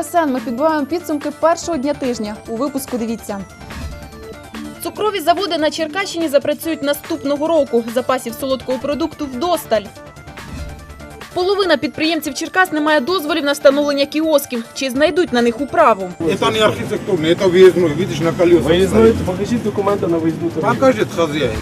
Вітаю! Ви дивитесь ЧСН. Ми підбиваємо підсумки першого дня тижня. У випуску дивіться. Цукрові заводи на Черкащині запрацюють наступного року. Запасів солодкого продукту вдосталь. Половина підприємців Черкас не має дозволів на встановлення кіосків. Чи знайдуть на них управу? Это не архитектурный, это выездной, видишь, на колесах. Виїзної, покажіть документи на виїзну торгівлю. Покажет хозяин.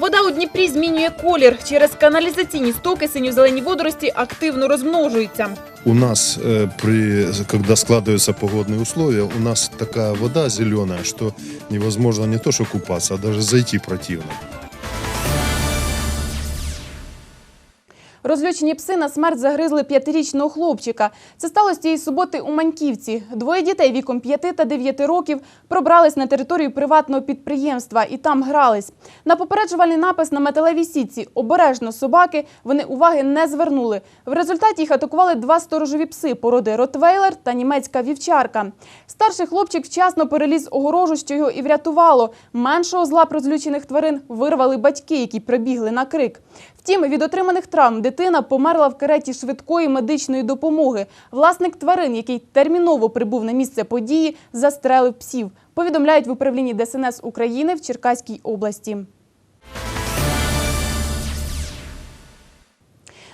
Вода у Дніпрі змінює колір. Через каналізаційні стоки синьо-зелені водорості активно розмножуються. У нас, э, при, когда складываются погодные условия, у нас такая вода зеленая, что невозможно не то что купаться, а даже зайти противно. Розлючені пси на смерть загризли п'ятирічного хлопчика. Це сталося цієї суботи у Маньківці. Двоє дітей віком 5 та 9 років пробрались на територію приватного підприємства і там грались. На попереджувальний напис на металевій сітці «Обережно собаки» вони уваги не звернули. В результаті їх атакували два сторожові пси породи Ротвейлер та німецька вівчарка. Старший хлопчик вчасно переліз огорожу, що його і врятувало. Меншого з лап розлючених тварин вирвали батьки, які прибігли на крик. Втім, від отриманих травм дитина померла в кареті швидкої медичної допомоги. Власник тварин, який терміново прибув на місце події, застрелив псів. Повідомляють в управлінні ДСНС України в Черкаській області.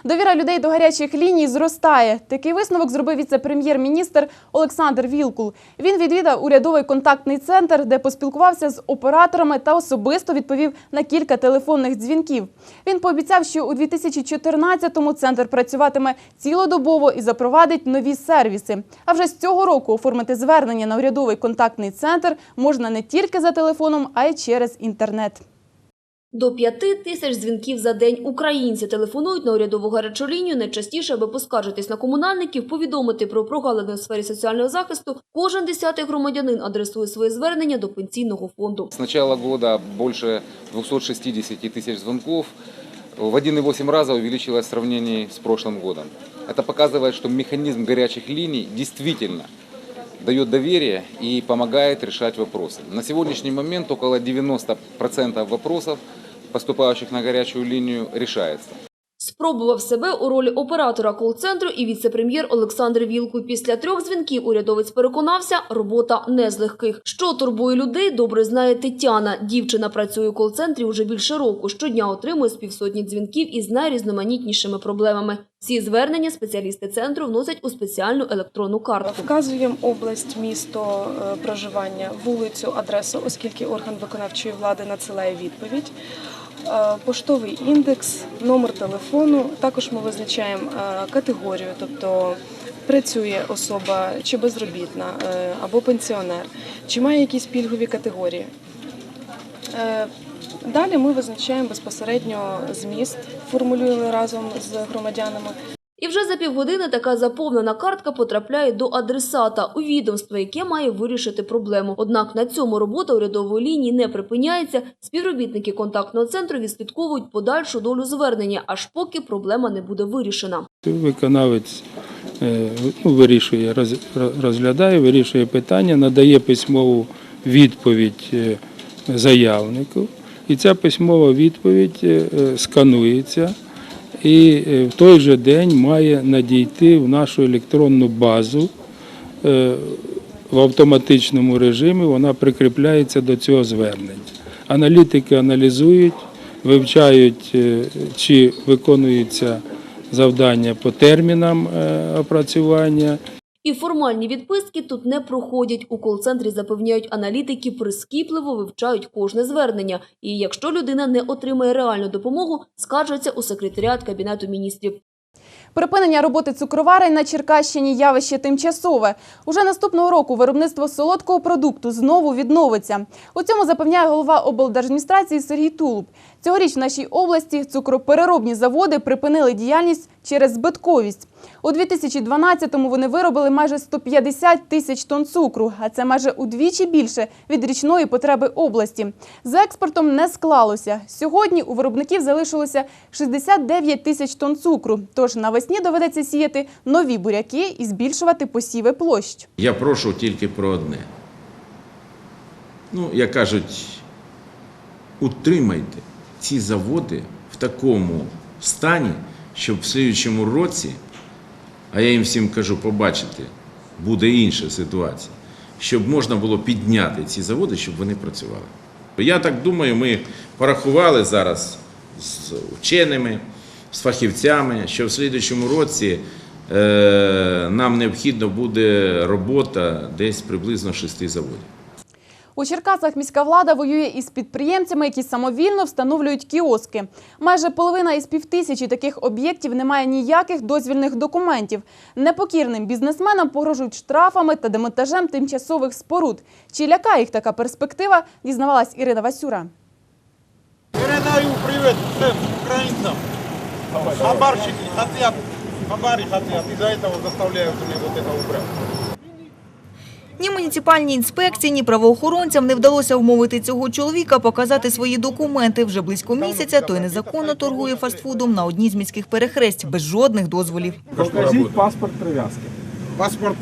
Довіра людей до гарячих ліній зростає. Такий висновок зробив віце-прем'єр-міністр Олександр Вілкул. Він відвідав урядовий контактний центр, де поспілкувався з операторами та особисто відповів на кілька телефонних дзвінків. Він пообіцяв, що у 2014-му центр працюватиме цілодобово і запровадить нові сервіси. А вже з цього року оформити звернення на урядовий контактний центр можна не тільки за телефоном, а й через інтернет. До п'яти тисяч дзвінків за день українці телефонують на урядову гарячу лінію найчастіше, аби поскаржитись на комунальників, повідомити про прогалини у сфері соціального захисту. Кожен десятий громадянин адресує своє звернення до пенсійного фонду. С начала года больше 260 тысяч звонков. В 1,8 раза увеличилось в сравнении с прошлым годом. Это показывает, что механизм горячих линий действительно дает доверие и помогает решать вопросы. На сегодняшний момент около 90% вопросов, поступающих на горячую линию, решается. Спробував себе у ролі оператора кол-центру і віце-прем'єр Олександр Вілкул. Після трьох дзвінків урядовець переконався, робота не з легких. Що турбує людей, добре знає Тетяна. Дівчина працює у кол-центрі уже більше року. Щодня отримує з півсотні дзвінків із найрізноманітнішими проблемами. Всі звернення спеціалісти центру вносять у спеціальну електронну картку. Вказуємо область, місто е, проживання, вулицю, адресу, оскільки орган виконавчої влади надсилає відповідь. Е, Поштовий індекс, номер телефону. Також ми визначаємо е, категорію, тобто працює особа чи безробітна, е, або пенсіонер, чи має якісь пільгові категорії. Далі ми визначаємо безпосередньо зміст, формулюємо разом з громадянами. І вже за півгодини така заповнена картка потрапляє до адресата у відомство, яке має вирішити проблему. Однак на цьому робота урядової лінії не припиняється. Співробітники контактного центру відслідковують подальшу долю звернення, аж поки проблема не буде вирішена. Виконавець е, ну, вирішує, розглядає, вирішує питання, надає письмову відповідь е, заявнику. І ця письмова відповідь е, сканується і е, в той же день має надійти в нашу електронну базу. Е, В автоматичному режимі вона прикріпляється до цього звернення. Аналітики аналізують, вивчають, е, чи виконуються завдання по термінам опрацювання. І формальні відписки тут не проходять. У кол-центрі запевняють аналітики, прискіпливо вивчають кожне звернення. І якщо людина не отримає реальну допомогу, скаржаться у секретаріат Кабінету міністрів. Припинення роботи цукроварень на Черкащині явище тимчасове. Уже наступного року виробництво солодкого продукту знову відновиться. У цьому запевняє голова облдержадміністрації Сергій Тулуб. Цьогоріч в нашій області цукропереробні заводи припинили діяльність через збитковість. У 2012-му вони виробили майже 150 тисяч тонн цукру, а це майже удвічі більше від річної потреби області. З експортом не склалося. Сьогодні у виробників залишилося 69 тисяч тонн цукру. Тож навесні доведеться сіяти нові буряки і збільшувати посіви площ. Я прошу тільки про одне. Ну, як кажуть, утримайте ці заводи в такому стані, щоб в слідчому році а я їм всім кажу, побачите, буде інша ситуація, щоб можна було підняти ці заводи, щоб вони працювали. Я так думаю, ми порахували зараз з вченими, з фахівцями, що в слідчому році е, нам необхідно буде робота десь приблизно шести заводів. У Черкасах міська влада воює із підприємцями, які самовільно встановлюють кіоски. Майже половина із півтисячі таких об'єктів не має ніяких дозвільних документів. Непокірним бізнесменам погрожують штрафами та демонтажем тимчасових споруд. Чи лякає їх така перспектива, дізнавалась Ірина Васюра. Передаю привет всем украинцам. Хабарщики хотят, хабари хотят, из-за этого заставляют мне вот это убрать. Ні муніципальній інспекції, ні правоохоронцям не вдалося вмовити цього чоловіка показати свої документи. Вже близько місяця той незаконно торгує фастфудом на одній з міських перехресть без жодних дозволів. Покажіть паспорт прив'язки. Паспорт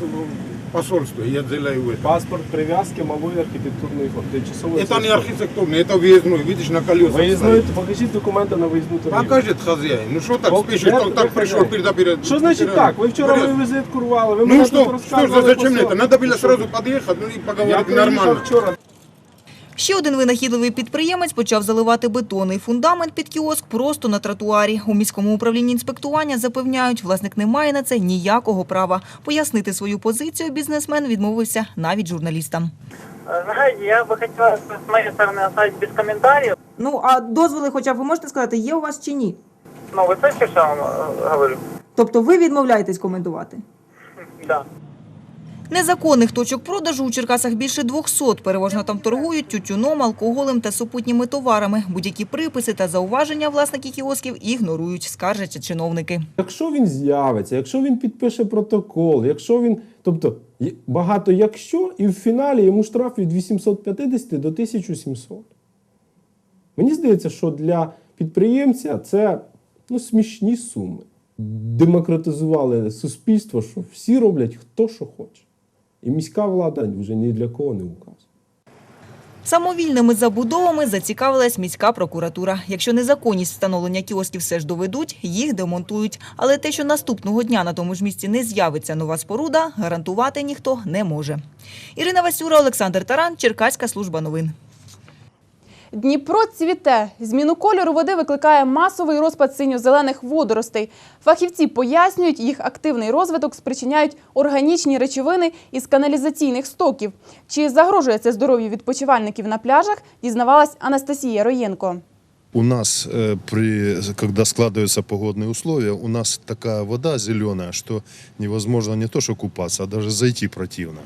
в посольстве, я отделяю это. Паспорт прив'язки малої архітектурної форми. Тимчасової Это не споруди. архитектурный, это въездной, видишь, на колесах Виїзної, стоит. покажіть документи на виїзну торгівлю. Покажет хозяин. Ну что так Ок, спешишь, я- так, так я пришел, хозяин. перед, перед Що значить так? Ви вчора мою візитку рвали, ви Ну мене что, тут что розказували. же, зачем по это? всьому. Надо было Ну, сразу що? подъехать, ну и Я поговорить приїхав нормально. вчора. Ще один винахідливий підприємець почав заливати бетонний фундамент під кіоск просто на тротуарі. У міському управлінні інспектування запевняють, власник не має на це ніякого права. Пояснити свою позицію бізнесмен відмовився навіть журналістам. Знаете, я бы хотела с моей стороны оставить без комментариев. Ну а дозволи, хоча б ви можете сказати, є у вас чи ні? Но вы слышите, что я вам э, говорю? Тобто ви відмовляєтесь коментувати? Да. Незаконних точок продажу у Черкасах більше 200. Переважно там торгують тютюном, алкоголем та супутніми товарами. Будь-які приписи та зауваження власники кіосків ігнорують, скаржаться чиновники. Якщо він з'явиться, якщо він підпише протокол, якщо він. Тобто багато якщо, і в фіналі йому штраф від 850 до 1700. Мені здається, що для підприємця це ну, смішні суми. Демократизували суспільство, що всі роблять хто що хоче. І міська влада вже ні для кого не указ. Самовільними забудовами зацікавилась міська прокуратура. Якщо незаконність встановлення кіосків все ж доведуть, їх демонтують. Але те, що наступного дня на тому ж місці не з'явиться нова споруда, гарантувати ніхто не може. Ірина Васюра, Олександр Таран, Черкаська служба новин. Дніпро цвіте. Зміну кольору води викликає масовий розпад синьо-зелених водоростей. Фахівці пояснюють, їх активний розвиток спричиняють органічні речовини із каналізаційних стоків. Чи загрожує це здоров'ю відпочивальників на пляжах, дізнавалась Анастасія Роєнко. У нас, э, при, когда складываются погодные условия, у нас такая вода зеленая, что невозможно не то что купаться, а даже зайти противно.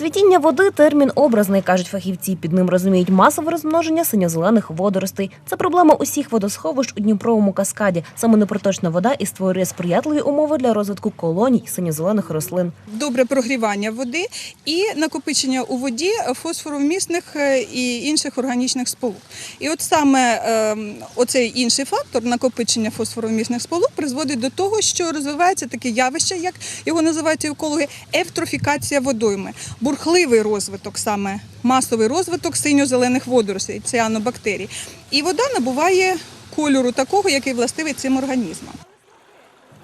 Цвітіння води термін образний, кажуть фахівці. Під ним розуміють масове розмноження синьо-зелених водоростей. Це проблема усіх водосховищ у Дніпровому каскаді. Саме непроточна вода і створює сприятливі умови для розвитку колоній синьо-зелених рослин. добре прогрівання води і накопичення у воді фосфоровмісних е, і інших органічних сполук. І от саме е, оцей інший фактор накопичення фосфоровмісних сполук призводить до того, що розвивається таке явище, як його називають екологи, ефтрофікація водойми, бурхливий розвиток, саме масовий розвиток синьо-зелених водоростей, ціанобактерій. І вода набуває кольору такого, який властивий цим організмам.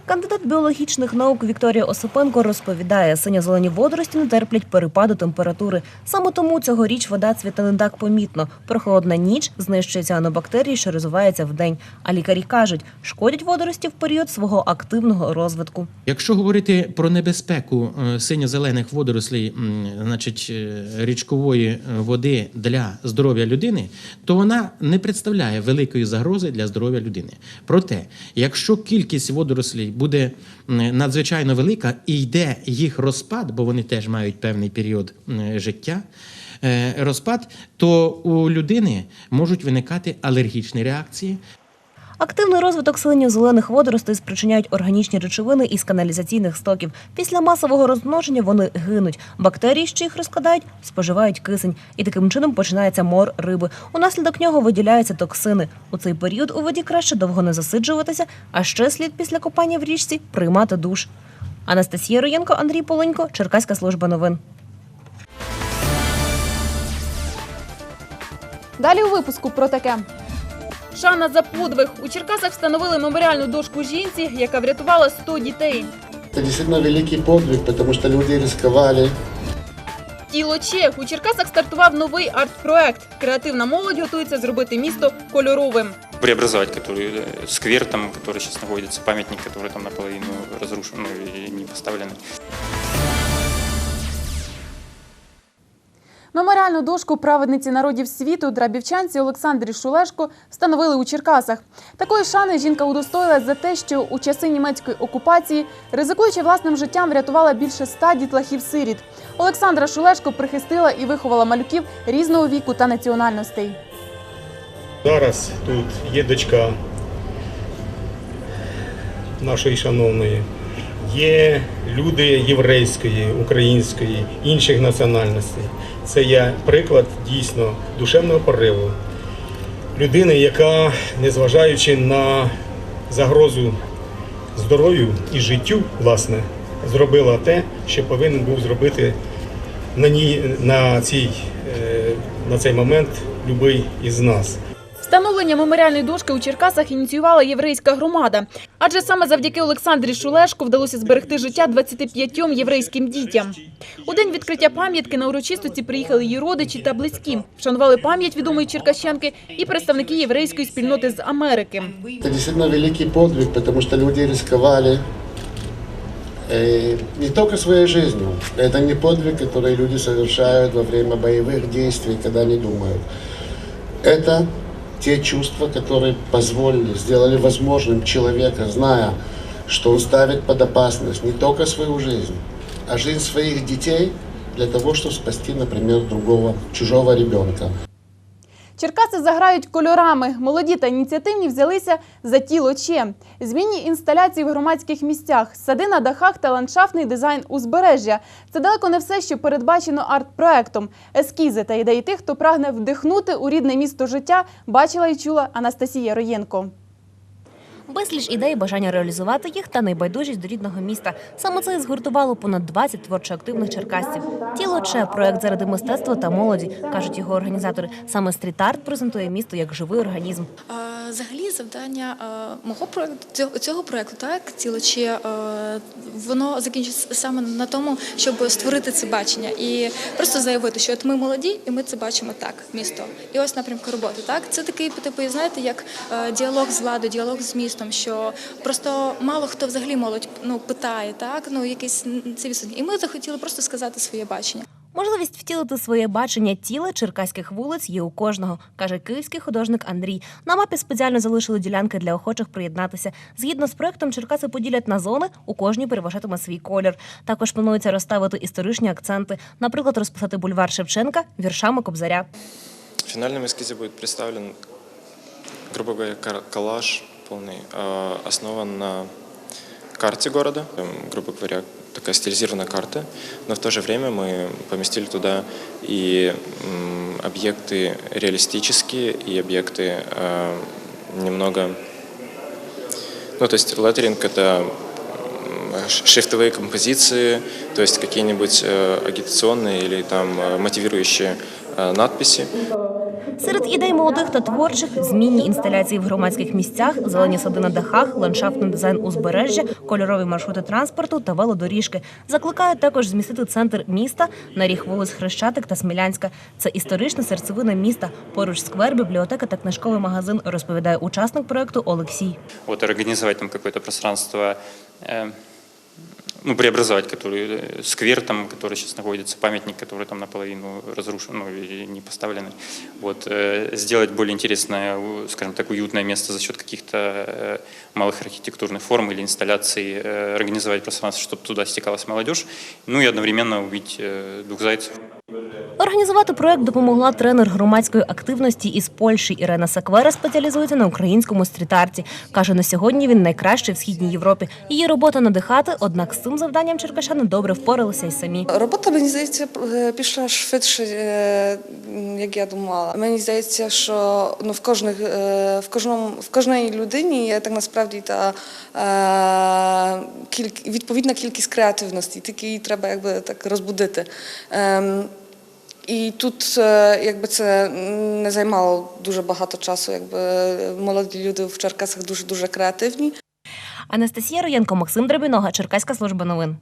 Кандидат біологічних наук Вікторія Осипенко розповідає, синьо-зелені водорості не терплять перепаду температури. Саме тому цьогоріч вода цвіте не так помітно. Прохолодна ніч знищує ціанобактерії, що розвиваються вдень. А лікарі кажуть, шкодять водорості в період свого активного розвитку. Якщо говорити про небезпеку е, синьо-зелених водорослей, значить е, річкової е, води для здоров'я людини, то вона не представляє великої загрози для здоров'я людини. Проте, якщо кількість водорослей буде надзвичайно велика і йде їх розпад, бо вони теж мають певний період життя. е, Розпад, то у людини можуть виникати алергічні реакції, Активний розвиток синьо-зелених водоростей спричиняють органічні речовини із каналізаційних стоків. Після масового розмноження вони гинуть. Бактерії, що їх розкладають, споживають кисень, і таким чином починається мор риби. Унаслідок нього виділяються токсини. У цей період у воді краще довго не засиджуватися, а ще слід після купання в річці приймати душ. Анастасія Роєнко, Андрій Поленько, Черкаська служба новин. Далі у випуску про таке. Шана за подвиг. У Черкасах встановили меморіальну дошку жінці, яка врятувала 100 дітей. Это действительно великий подвиг, потому что люди рисковали. Тіло Чех у Черкасах стартував новий арт-проект. Креативна молодь готується зробити місто кольоровим. преобразовать, который э, сквер там, который сейчас находится, памятник, который там наполовину разрушен ну, и не поставленный. Меморіальну дошку праведниці народів світу драбівчанці Олександрі Шулешко встановили у Черкасах. Такої шани жінка удостоїлась за те, що у часи німецької окупації, ризикуючи власним життям, врятувала більше ста дітлахів-сиріт. Олександра Шулешко прихистила і виховала малюків різного віку та національностей. Зараз тут є дочка нашої шановної, є люди єврейської, української, інших національностей. Це є приклад дійсно душевного пориву. Людини, яка, незважаючи на загрозу здоров'ю і життю, власне, зробила те, що повинен був зробити на, ній, на, цій, е, на цей момент будь-який із нас. Встановлення меморіальної дошки у Черкасах ініціювала єврейська громада. Адже саме завдяки Олександрі Шулешко вдалося зберегти життя 25 єврейським дітям. У день відкриття пам'ятки на урочистості приїхали її родичі та близькі. Вшанували пам'ять відомої черкащанки і представники єврейської спільноти з Америки. Это действительно великий подвиг, потому что люди рисковали э, не только своей жизнью. Это не подвиг, который люди совершают во время боевых действий, когда не думают. Это те чувства, которые позволили, сделали возможным человека, зная, что он ставит под опасность не только свою жизнь, а жизнь своих детей для того, чтобы спасти, например, другого, чужого ребенка. Черкаси заграють кольорами. Молоді та ініціативні взялися за тіло Че. Змінні інсталяції в громадських місцях, сади на дахах та ландшафтний дизайн узбережжя. Це далеко не все, що передбачено арт-проектом. Ескізи та ідеї тих, хто прагне вдихнути у рідне місто життя, бачила і чула Анастасія Роєнко. Безліч ідей, бажання реалізувати їх та найбайдужість до рідного міста. Саме це і згуртувало понад 20 творчо активних черкасців. Тіло Че проект заради мистецтва та молоді, кажуть його організатори. Саме стріт-арт презентує місто як живий організм. Взагалі, завдання мого проекту цього, проекту, так цілочі, е, воно закінчиться саме на тому, щоб створити це бачення і просто заявити, що от ми молоді, і ми це бачимо так, місто. І ось напрямку роботи. Так, це такий типу, знаєте, як діалог з владою, діалог з містом, що просто мало хто взагалі молодь ну питає, так ну якісь це відсутні. І ми захотіли просто сказати своє бачення. Можливість втілити своє бачення тіла черкаських вулиць є у кожного, каже київський художник Андрій. На мапі спеціально залишили ділянки для охочих приєднатися. Згідно з проектом, Черкаси поділять на зони, у кожній переважатиме свій колір. Також планується розставити історичні акценти, наприклад, розписати бульвар Шевченка віршами Кобзаря. В финальном эскизе будет представлен, грубо говоря, коллаж полный, э, основан на карте города, Эм, грубо говоря, такая стилизированная карта, но в то же время мы поместили туда и объекты реалистические, и объекты э, немного... Ну, то есть леттеринг — это шрифтовые композиции, то есть какие-нибудь э, агитационные или там мотивирующие надписи. Серед ідей молодих та творчих змінні інсталяції в громадських місцях, зелені сади на дахах, ландшафтний дизайн узбережжя, кольорові маршрути транспорту та велодоріжки. Закликають також змістити центр міста на ріг вулиць Хрещатик та Смілянська. Це історична серцевина міста. Поруч сквер, бібліотека та книжковий магазин, розповідає учасник проекту Олексій. Вот организовать там какое-то пространство, э, ну, преобразовать который, э, сквер там, который сейчас находится, памятник, который там наполовину разрушен, ну, и не поставленный. Вот, э, сделать более интересное, у- скажем так, уютное место за счет каких-то э, малых архитектурных форм или инсталляций, э, организовать пространство, чтобы туда стекалась молодежь, ну и одновременно убить э, двух зайцев. Організувати проект допомогла тренер громадської активності із Польщі Ірена Саквера спеціалізується на українському стріт-арті. Каже, на сьогодні він найкращий в східній Європі. Її робота надихати, однак з цим завданням черкащани добре впоралися й самі. Робота, мені здається, е, пішла швидше, е, як я думала. Мені здається, що ну, в, кожних, е, в, кожному, в кожній людині є так насправді та кіль- відповідна кількість креативності, тільки її треба якби, так розбудити. І тут е, якби це не займало дуже багато часу. Якби молоді люди в Черкасах дуже дуже креативні. Анастасія Роєнко, Максим Драбінога, Черкаська служба новин.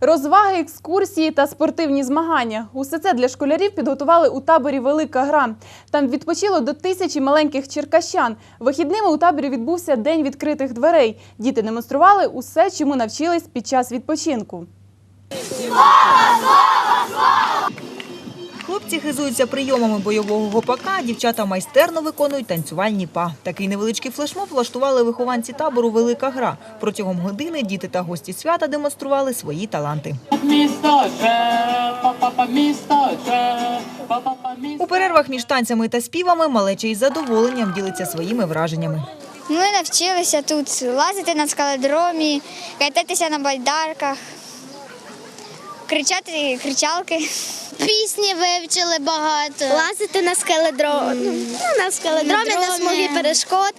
Розваги, екскурсії та спортивні змагання. Усе це для школярів підготували у таборі Велика гра. Там відпочило до тисячі маленьких черкащан. Вихідними у таборі відбувся день відкритих дверей. Діти демонстрували усе, чому навчились під час відпочинку. Хлопці хизуються прийомами бойового гопака, дівчата майстерно виконують танцювальні па. Такий невеличкий флешмоб влаштували вихованці табору Велика гра. Протягом години діти та гості свята демонстрували свої таланти. У перервах між танцями та співами малеча із задоволенням ділиться своїми враженнями. Ми навчилися тут лазити на скалодромі, кататися на байдарках, кричати кричалки. Пісні вивчили багато. Лазити на скалодромі, ну, на скалодромі, на смугі перешкод.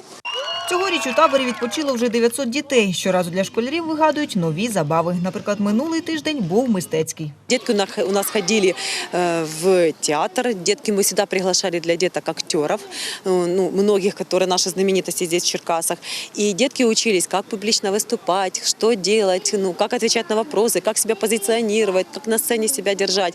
Цьогоріч у таборі відпочило вже 900 дітей. Щоразу для школярів вигадують нові забави. Наприклад, минулий тиждень був мистецький. Детки у нас- у нас ходили э, в театр. Детки мы всегда приглашали для деток актеров, э, ну, многих, которые наши знаменитости здесь в Черкасах. И детки учились, как публично выступать, что делать, ну, как отвечать на вопросы, как себя позиционировать, как на сцене себя держать.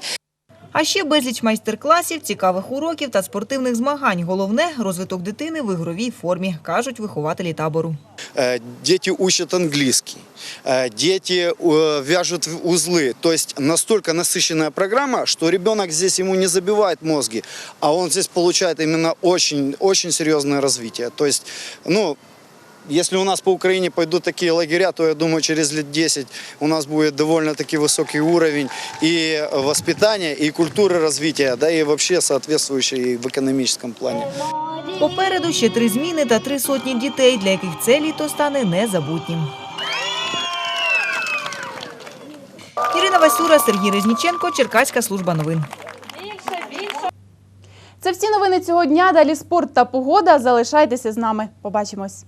А ще безліч майстер-класів, цікавих уроків та спортивних змагань. Головне – розвиток дитини в ігровій формі, кажуть вихователі табору. Э, Дети учат английский, э, дети э, вяжут в узлы. То есть настолько насыщенная программа, что ребенок здесь ему не забивает мозги, а он здесь получает именно очень, очень серьезное развитие. То есть, ну, если у нас по Украине пойдут такие лагеря, то я думаю, через лет 10 у нас будет довольно-таки высокий уровень и воспитания, и культуры развития, да, и вообще соответствующий в экономическом плане. Попереду ще три зміни та три сотні дітей, для яких це літо стане незабутнім. Ірина Васюра, Сергій Резніченко, Черкаська служба новин. Це всі новини цього дня. Далі спорт та погода. Залишайтеся з нами. Побачимось.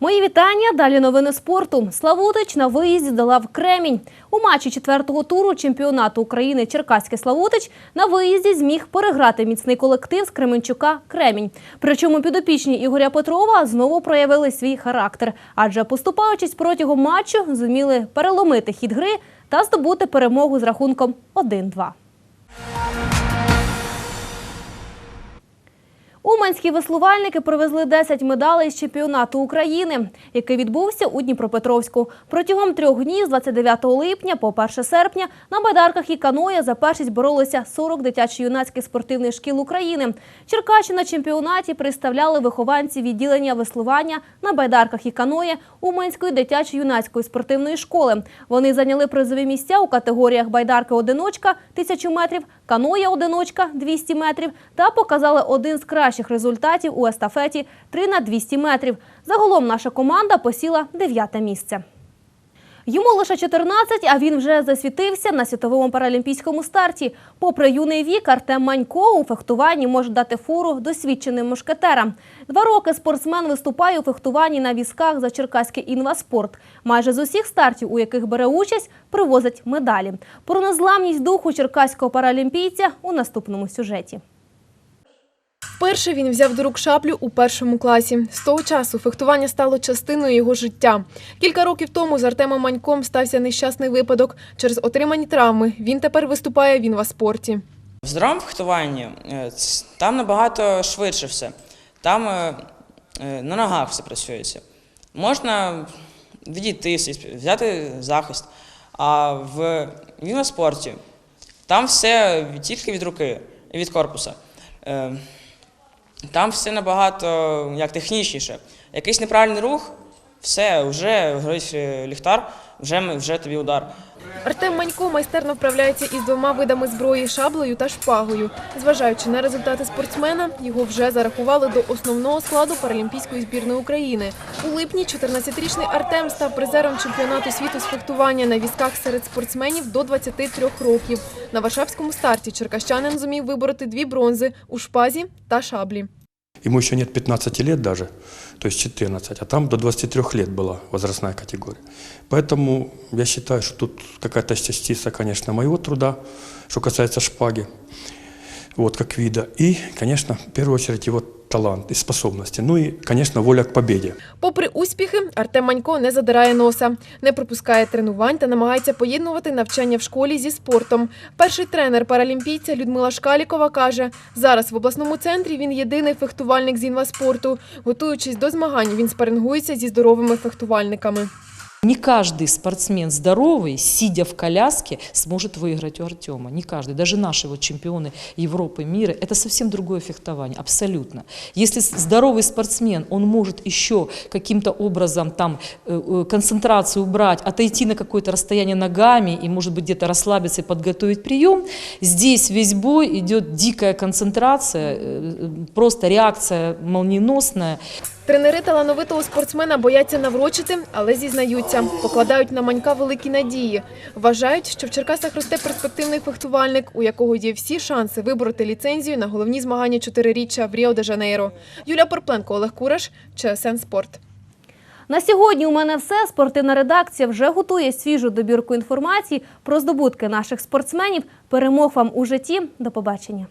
Мої вітання. Далі новини спорту. Славутич на виїзді долав Кремінь. У матчі четвертого туру чемпіонату України Черкаський Славутич на виїзді зміг переграти міцний колектив з Кременчука Кремінь. Причому підопічні Ігоря Петрова знову проявили свій характер, адже поступаючись протягом матчу, зуміли переломити хід гри та здобути перемогу з рахунком 1-2. Уманські веслувальники привезли 10 медалей з чемпіонату України, який відбувся у Дніпропетровську. Протягом трьох днів з 29 липня по 1 серпня на байдарках і каноє за першість боролися 40 дитячо-юнацьких спортивних шкіл України. Черкащина на чемпіонаті представляли вихованці відділення веслування на байдарках і каноє Уманської дитячо-юнацької спортивної школи. Вони зайняли призові місця у категоріях байдарки одиночка 1000 метрів, каноє одиночка 200 метрів та показали один з кращих результатів у естафеті 3 на 200 метрів. Загалом наша команда посіла дев'яте місце. Йому лише 14, а він вже засвітився на світовому паралімпійському старті. Попри юний вік, Артем Манько у фехтуванні може дати фору досвідченим мушкетерам. Два роки спортсмен виступає у фехтуванні на візках за Черкаський інваспорт. Майже з усіх стартів, у яких бере участь, привозить медалі. Про незламність духу черкаського паралімпійця у наступному сюжеті. Вперше він взяв до рук шаблю у першому класі. З того часу фехтування стало частиною його життя. Кілька років тому з Артемом Маньком стався нещасний випадок. Через отримані травми він тепер виступає в інваспорті. В здоровому фехтуванні е, там набагато швидше все. Там е, е, на ногах все працюється. Можна відійти, взяти захист. А в віноспорті там все тільки від руки і від корпуса. Там все набагато як технічніше. Якийсь неправильний рух, все, вже горить е, ліхтар, вже, ми- вже тобі удар. Артем Манько майстерно вправляється із двома видами зброї шаблею та шпагою. Зважаючи на результати спортсмена, його вже зарахували до основного складу паралімпійської збірної України. У липні 14-річний Артем став призером чемпіонату світу з фехтування на візках серед спортсменів до 23 років. На Варшавському старті черкащанин зумів вибороти дві бронзи у шпазі та шаблі. Ему еще нет 15 лет даже, то есть 14, а там до 23 лет была возрастная категория. Поэтому я считаю, что тут какая-то частица, конечно, моего труда, что касается шпаги, вот как вида. И, конечно, в первую очередь его талант и способности. Ну и, конечно, воля к победе. Попри успіхи, Артем Манько не задирає носа, не пропускає тренувань та намагається поєднувати навчання в школі зі спортом. Перший тренер паралімпійця Людмила Шкалікова каже, зараз в обласному центрі він єдиний фехтувальник з інваспорту. Готуючись до змагань, він спарингується зі здоровими фехтувальниками. Не каждый спортсмен здоровый, сидя в коляске, сможет выиграть у Артема. Не каждый. Даже наши вот чемпионы Европы, мира, это совсем другое фехтование, абсолютно. Если здоровый спортсмен, он может еще каким-то образом там э, э, концентрацию убрать, отойти на какое-то расстояние ногами и, может быть, где-то расслабиться и подготовить прием, здесь весь бой идет дикая концентрация, э, просто реакция молниеносная. Тренери талановитого спортсмена бояться наврочити, але зізнаються, покладають на манька великі надії. Вважають, що в Черкасах росте перспективний фехтувальник, у якого є всі шанси вибороти ліцензію на головні змагання чотириріччя в Ріо-де-Жанейро. Юлія Порпленко, Олег Кураш, ЧСН Спорт. На сьогодні у мене все. Спортивна редакція вже готує свіжу добірку інформації про здобутки наших спортсменів. Перемог вам у житті. До побачення.